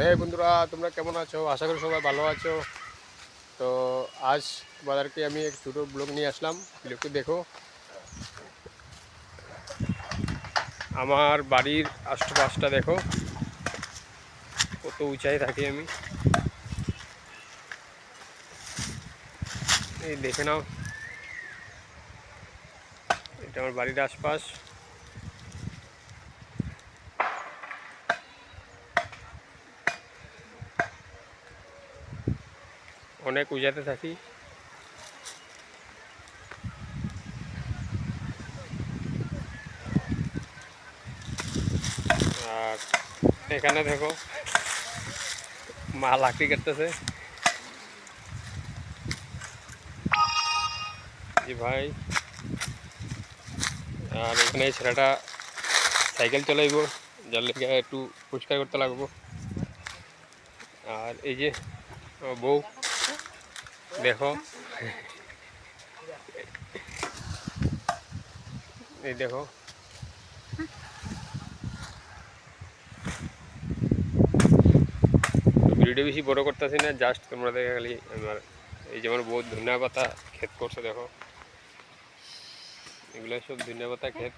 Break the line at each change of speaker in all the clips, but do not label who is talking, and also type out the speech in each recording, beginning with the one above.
এই বন্ধুরা, তোমরা কেমন আছো? আশা করি সবাই ভালো আছো। তো আজ তোমাদেরকে আমি এক ছোটো ব্লগ নিয়ে আসলাম। ব্লগটি দেখো। আমার বাড়ির আশপাশটা দেখো। কত উঁচাই থাকি আমি। এই দেখে নাও। এটা আমার বাড়ির আশপাশ। অনেক উজাতে থাকি। আর এখানে দেখো, মা লাকড়ি কাটতেছে। জি ভাই। আর এখানে ছেলেটা সাইকেল চালাইব, যার লেগে একটু পরিষ্কার করতে লাগবো। আর এই যে বউ। দেখো। এই দেখো। ভিডিও বেশি বড় করতেছি না জাস্ট তোমরা দেখে খালি আমার এই যে আমার বহুত ধনিয়া পাতা ক্ষেত করছে, দেখো। এগুলো সব ধনিয়া পাতা ক্ষেত।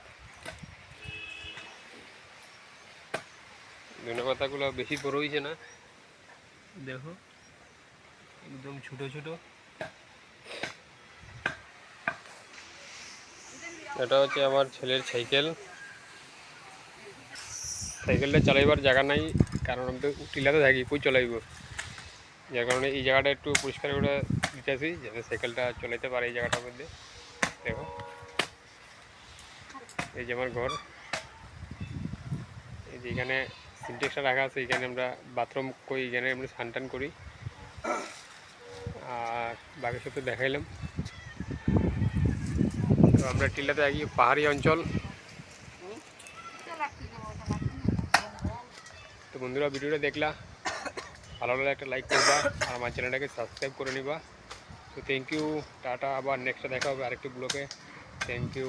ধনিয়া পাতাগুলো বেশি বড় হয়েছে না। দেখো। একদম ছোট ছোট। এটা হচ্ছে আমার ছেলের সাইকেল। সাইকেলটা চালাইবার জায়গা নাই, কারণ আমি তো টিলাতে থাকি পুই চলাইব? যার কারণে এই জায়গাটা একটু পরিষ্কার করে দিতেছি যাতে সাইকেলটা চলাইতে পারে এই জায়গাটার মধ্যে। দেখো। এই যে আমার ঘর। এই যে এখানে সিনটেক্সটা রাখা আছে, এখানে আমরা বাথরুম করি এখানে আমরা স্নান টান করি। আর সাথে দেখাইলাম। তো আমরা টিলাতে আগে পাহাড়ি অঞ্চল। তো বন্ধুরা, ভিডিওটা দেখলা? ভালো লাগলে একটা লাইক করবা আর আমার চ্যানেলটাকে সাবস্ক্রাইব করে নিবা। তো থ্যাংক ইউ টাটা, আবার নেক্সটে দেখা হবে আরেকটি ব্লগে থ্যাংক ইউ